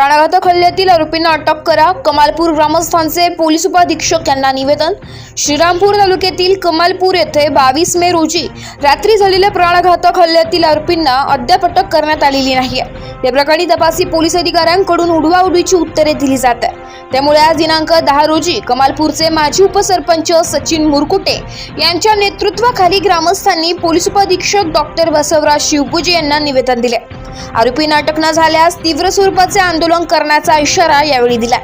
प्राणघातक हल्ल्यातील आरोपींना अटक करा. कमालपूर ग्रामस्थांचे पोलीस उपाधीक्षक यांना निवेदन. श्रीरामपूर तालुक्यातील कमालपूर येथे बावीस मे रोजी रात्री झालेल्या प्राणघातक हल्ल्यातील आरोपींना अद्याप अटक करण्यात आलेली नाही. या प्रकरणी तपासी पोलीस अधिकाऱ्यांकडून उडवाउडवीची उत्तरे दिली जात आहे त्यामुळे आज दिनांक दहा रोजी कमालपूरचे माजी उपसरपंच सचिन मुरकुटे यांच्या नेतृत्वाखाली ग्रामस्थांनी पोलीस उपाधीक्षक डॉक्टर बसवराज शिवपूजे यांना निवेदन दिले. आरोपींना अटक न झाल्यास तीव्र स्वरूपाचे आंदोलन करण्याचा इशारा यावेळी दिला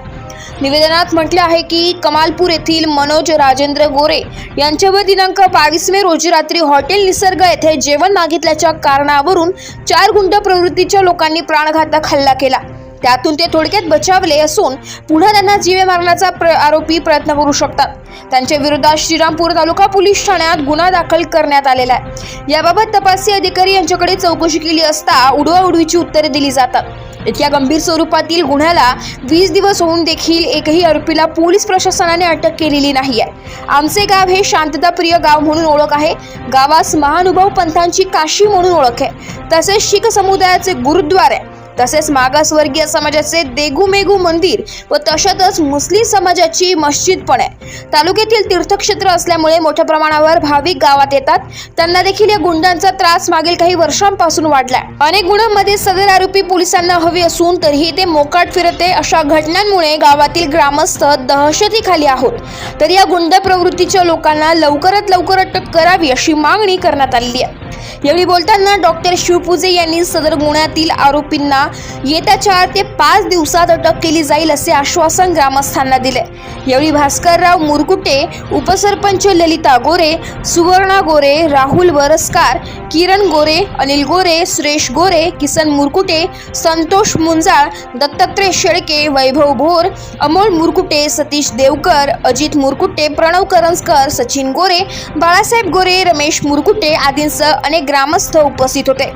निवेदनात म्हटले आहे की कमालपूर येथील मनोज राजेंद्र गोरे यांच्यावर दिनांक बावीस मे रोजी रात्री हॉटेल निसर्ग येथे जेवण मागितल्याच्या कारणावरून चार गुंड प्रवृत्तीच्या लोकांनी प्राणघातक हल्ला केला. त्यातून ते थोडक्यात बचावले असून पुन्हा त्यांना जीवे मारण्याचा प्र आरोपी प्रयत्न करू शकतात. त्यांच्या विरोधात श्रीरामपूर तालुका पोलीस ठाण्यात गुन्हा दाखल करण्यात आलेला आहे. याबाबत तपासी अधिकारी यांच्याकडे चौकशी केली असता उडवाउडवीची उत्तरे दिली जातात. इतक्या गंभीर स्वरूपातील गुन्ह्याला वीस दिवस होऊन देखील एकही आरोपीला पोलीस प्रशासनाने अटक केलेली नाही आहे आमचे गाव हे शांतताप्रिय गाव म्हणून ओळख आहे. गावास महानुभाव पंथांची काशी म्हणून ओळख आहे. तसेच शीख समुदायाचे गुरुद्वार आहे. तसेच मागासवर्गीय समाजाचे देगूमेगू मंदिर व तशातच मुस्लिम समाजाची मस्जिद पण आहे. तालुक्यातील तीर्थक्षेत्र असल्यामुळे मोठ्या प्रमाणावर भाविक गावात येतात. त्यांना देखील या गुंडांचा त्रास मागील काही वर्षांपासून वाढलाय. अनेक गुणांमध्ये सदर आरोपी पोलिसांना हवे असून तरीही ते मोकाट फिरते अशा घटनांमुळे गावातील ग्रामस्थ दहशतीखाली आहोत. तर या गुंड प्रवृत्तीच्या लोकांना लवकरात लवकर अटक करावी अशी मागणी करण्यात आलेली आहे. यावेळी बोलताना डॉक्टर शिवपूजे यांनी सदर गुन्ह्यातील आरोपींना येत्या चार ते पाच दिवसात अटक केली जाईल असे आश्वासन ग्रामस्थांना दिले. यावेळी भास्करराव मुरकुटे उपसरपंच ललिता गोरे सुवर्णा गोरे राहुल वरस्कार किरण गोरे अनिल गोरे सुरेश गोरे किसन मुरकुटे संतोष मुंजाळ दत्तात्रय शेळके वैभव भोर अमोल मुरकुटे सतीश देवकर अजित मुरकुटे प्रणव करंजकर सचिन गोरे बाळासाहेब गोरे रमेश मुरकुटे आदींसह अनेक ग्रामस्थ उपस्थित होते.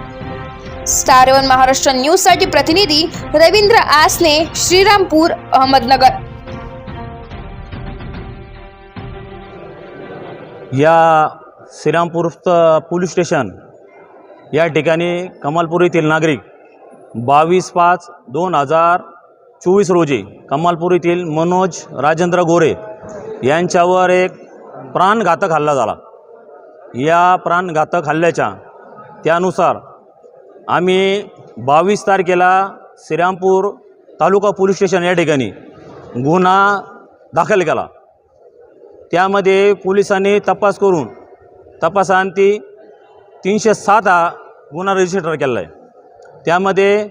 स्टार वन महाराष्ट्र न्यूजसाठी प्रतिनिधी रवींद्र आसने श्रीरामपूर अहमदनगर. या श्रीरामपूर पोलीस स्टेशन या ठिकाणी कमालपूर येथील नागरिक बावीस पाच दोन हजार चोवीस रोजी कमालपूर येथील मनोज राजेंद्र गोरे यांच्यावर एक प्राणघातक हल्ला झाला. या प्राणघातक हल्ल्याच्या त्यानुसार आम्ही बावीस तारखेला श्रीरामपूर तालुका पोलीस स्टेशन या ठिकाणी गुन्हा दाखल केला. त्यामध्ये पोलिसांनी तपास करून तपासांती तीनशे सात हा गुन्हा रजिस्टर केला आहे त्यामध्ये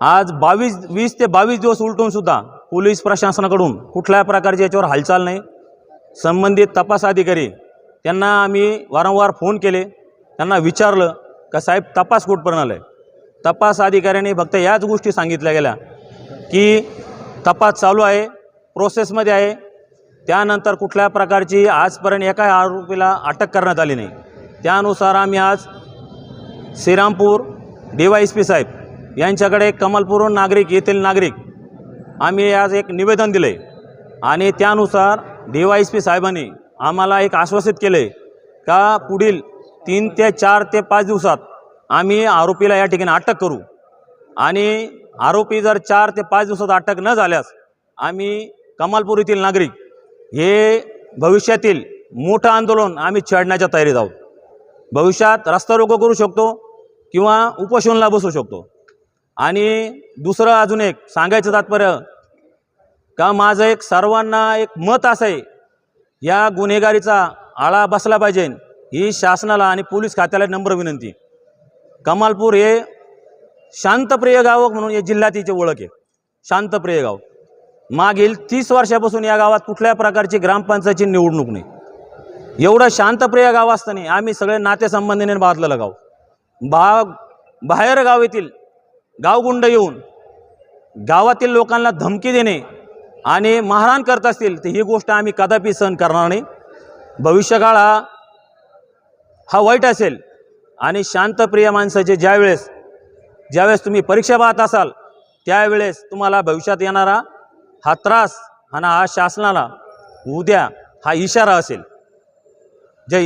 आज बावीस वीस ते बावीस दिवस उलटूनसुद्धा पोलीस प्रशासनाकडून कुठल्याही प्रकारची याच्यावर हालचाल नाही. संबंधित तपास अधिकारी त्यांना आम्ही वारंवार फोन केले. त्यांना विचारलं का साहेब तपास कुठपर्यंत आला आहे तपास अधिकाऱ्यांनी फक्त याच गोष्टी सांगितल्या गेल्या की तपास चालू आहे प्रोसेसमध्ये आहे. त्यानंतर कुठल्या प्रकारची आजपर्यंत एका आरोपीला अटक करण्यात आली नाही. त्यानुसार आम्ही आज Shrirampur D Y S P साहेब यांच्याकडे कमलपूर नागरिक येथील नागरिक आम्ही आज एक निवेदन दिले आणि त्यानुसार डी वाय एस पी साहेबांनी आम्हाला एक आश्वासित केले का पुढील तीन ते चार ते पाच दिवसात आम्ही आरोपीला या ठिकाणी अटक करू. आणि आरोपी जर चार ते पाच दिवसात अटक न झाल्यास आम्ही कमालपूर येथील नागरिक हे भविष्यातील मोठं आंदोलन आम्ही छेडण्याच्या तयारीत आहोत. भविष्यात रस्ता रोको करू शकतो किंवा उपोषणला बसू शकतो. आणि दुसरं अजून एक सांगायचं तात्पर्य का माझं एक सर्वांना एक मत असं आहे या गुन्हेगारीचा आळा बसला पाहिजे. ही शासनाला आणि पोलीस खात्याला नम्र विनंती. कमालपूर हे शांतप्रिय गाव म्हणून या जिल्ह्यातीचे ओळख आहे. शांतप्रिय गाव. मागील तीस वर्षापासून या गावात कुठल्या प्रकारची ग्रामपंचायतची निवडणूक नाही. एवढं शांतप्रिय गाव असताना आम्ही सगळे नातेसंबंधीने बाधलेलं गाव. बा बाहेर गाव येथील गावगुंड येऊन गावातील लोकांना धमकी देणे आणि महाराण करत असतील तर ही गोष्ट आम्ही कदापि सहन करणार नाही. भविष्यकाळ हा हा वाईट असेल. आणि शांतप्रिय माणसाचे ज्यावेळेस ज्यावेळेस तुम्ही परीक्षा पाहत असाल त्यावेळेस तुम्हाला भविष्यात येणारा हा त्रास आणि हा शासनाला उद्या हा इशारा असेल. जय